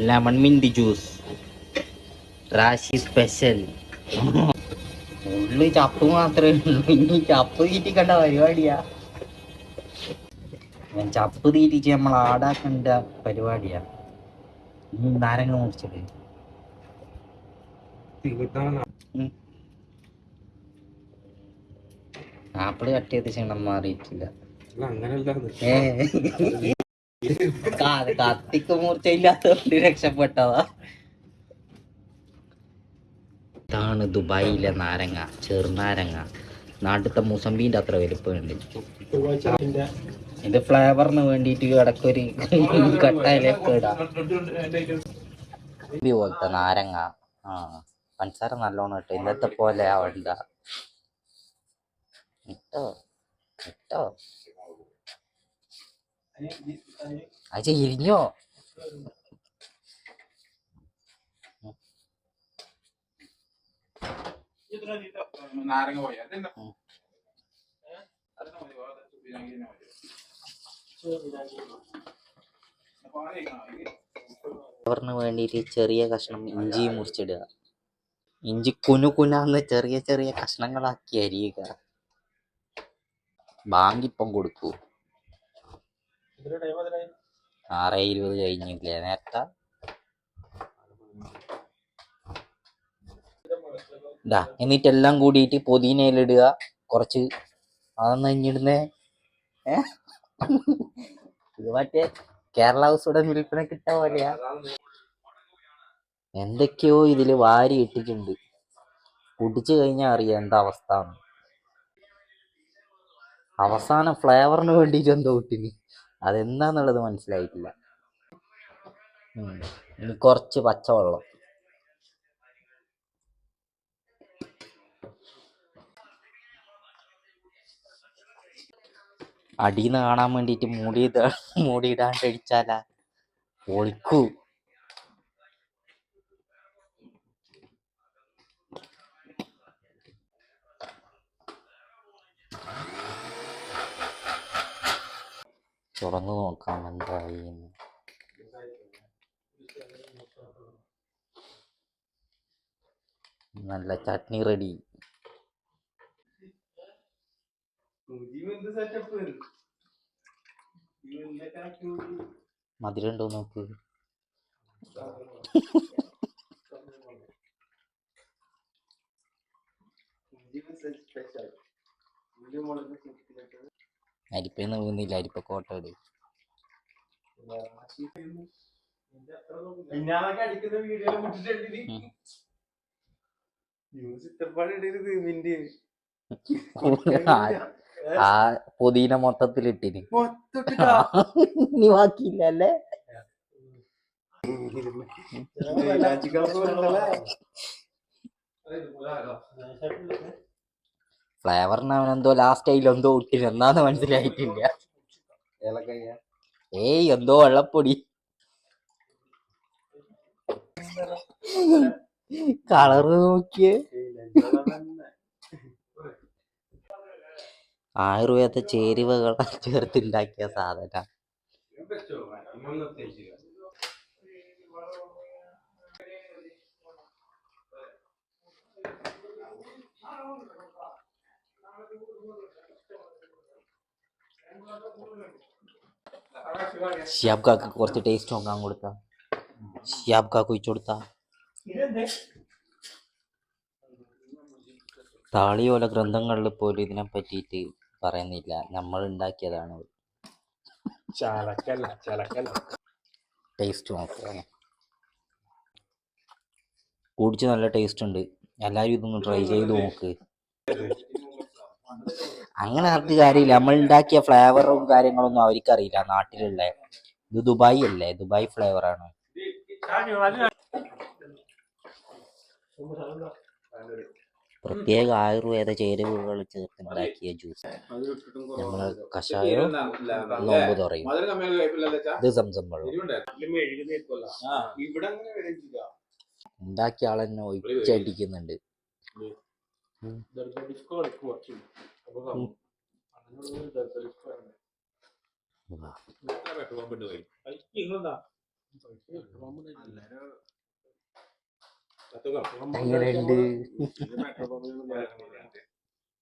Lemon mint juice റാശി special ഉള്ളു ചപ്പ് മാത്രമേ ഉള്ളൂ. ഇനി ചപ്പ് തീറ്റിക്കണ്ട പരിപാടിയാ. ചപ്പ് തീറ്റിച്ച് നമ്മൾ ആടാക്കേണ്ട പരിപാടിയാ. നാരങ്ങ മുറിച്ചിട്ട് ഉം. ആപ്പിൾ കട്ട് ചെയ്ത് ക്ഷീണം മാറിയിട്ടില്ല. കാ- കത്തിക്ക് മൂർച്ചയില്ലാത്തതുകൊണ്ട് രക്ഷപ്പെട്ടതാ. ഇതാണ് ദുബായിലെ നാരങ്ങ ചെറുനാരങ്ങ. നാട്ടിലത്തെ മുസംബീന്റെ അത്ര വലുപ്പമുണ്ട് ഇത് ഫ്ലേവറിന് വേണ്ടിട്ട് ഇടക്കൊരു കട്ടയിലേക്ക് ഇടാം. പോലത്തെ നാരങ്ങ. ആ പഞ്ചസാര നല്ലോണം ഇട്ടോ ഇന്നത്തെ പോലെ ആവണ്ട. ഇട്ടോ ഇട്ടോ. അച്ഛ ഇരിഞ്ഞോ നാരങ്ങ പോയി അതെന്താ ഫ്ലേവറിന് വേണ്ടിയിട്ട് ചെറിയ കഷ്ണം ഇഞ്ചി മുറിച്ചിടുക. ഇഞ്ചി കുനു കുനാന്ന് ചെറിയ ചെറിയ കഷ്ണങ്ങളാക്കി അരിയുക ബാങ്കിപ്പം കൊടുക്കൂ. ആറ് ഇരുപത് കഴിഞ്ഞില്ലേ നേരത്തെ. ഇതാ എന്നിട്ടെല്ലാം കൂടിയിട്ട് പൊതിനയിലിടുക. കുറച്ച് അതൊന്ന് കഴിഞ്ഞിടുന്നേ. ഇത് മറ്റേ കേരള ഹൗസ് വിൽപ്പന കിട്ടാൻ പോലെയാ. എന്തൊക്കെയോ ഇതിൽ വാരി ഇട്ടിട്ടുണ്ട്. കുടിച്ചു കഴിഞ്ഞാൽ അറിയാം എന്താ അവസ്ഥ അവസാന ഫ്ലേവറിന് വേണ്ടിയിട്ട് എന്തോ ഇട്ടിന്. അതെന്താന്നുള്ളത് മനസ്സിലായിട്ടില്ല. ഇനി കുറച്ച് പച്ചവെള്ളം. നിന്ന് കാണാൻ വേണ്ടിയിട്ട് മൂടി മൂടിയിടാണ്ട് അടിച്ചാലാ. പൊളിക്കൂ തുറന്നു നോക്കാം എന്തായി. നല്ല ചട്നി റെഡി. മധുരം ഉണ്ടോ നോക്ക് അരിപ്പൊന്നും വീന്നില്ല അരിപ്പ കോട്ടോട് ആ പുതിന മൊത്തത്തിലിട്ടിന്. മൊത്തത്തിട്ടാ നീ ബാക്കിയില്ല അല്ലേ? ഫ്ലേവറിന് അവൻ എന്തോ ലാസ്റ്റ് അതിൽ എന്തോ ഇട്ടിന്. എന്നാന്ന് മനസ്സിലായിട്ടില്ല. ഏയ് എന്തോ വെള്ളപ്പൊടി. കളറ് നോക്കിയേ. ആയുർവേദ ചേരുവകൾ ചേർത്തുണ്ടാക്കിയ സാധന. ഷിയാബ് കാക്ക് കുറച്ച് ടേസ്റ്റ് നോക്കാൻ കൊടുത്ത. ഷിയാബ് കാക്ക് ഒഴിച്ചു കൊടുത്ത. താളിയോല ഗ്രന്ഥങ്ങളിൽ പോലും ഇതിനെ പറ്റിയിട്ട് പറയുന്നില്ല. നമ്മൾ ഉണ്ടാക്കിയതാണ് ടേസ്റ്റ് നോക്കുക കുടിച്ച് നല്ല ടേസ്റ്റ് ഉണ്ട്. എല്ലാവരും ഇതൊന്ന് ട്രൈ ചെയ്ത് നോക്ക്. അങ്ങനെ അത് കാര്യമില്ല. നമ്മൾ ഉണ്ടാക്കിയ ഫ്ലേവറും കാര്യങ്ങളൊന്നും അവർക്കറിയില്ല. നാട്ടിലുള്ള ഇത് ദുബായ് അല്ലേ? ദുബായ് ഫ്ലേവർ ആണ് പ്രത്യേക ആയുർവേദ ചേരുവകൾ ചേർത്തുണ്ടാക്കിയ ജ്യൂസ്. നമ്മൾ കഷായം നോമ്പ് തുറയും. ഇത് സംസം വെള്ളം. ഉണ്ടാക്കിയ ആളെന്നെ ഒഴിച്ചടിക്കുന്നുണ്ട്.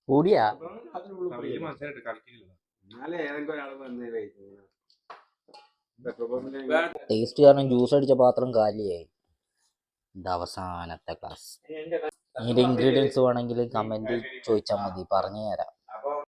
കൂടിയാ ടേസ്റ്റ് കാരണം ജ്യൂസ് അടിച്ച പാത്രം കാലിയായി ഇത് അവസാനത്തെ ക്ലാസ് ഇതിന്റെ ഇൻഗ്രീഡിയൻസ് വേണമെങ്കിൽ കമന്റ് ചോദിച്ചാൽ മതി. പറഞ്ഞു തരാം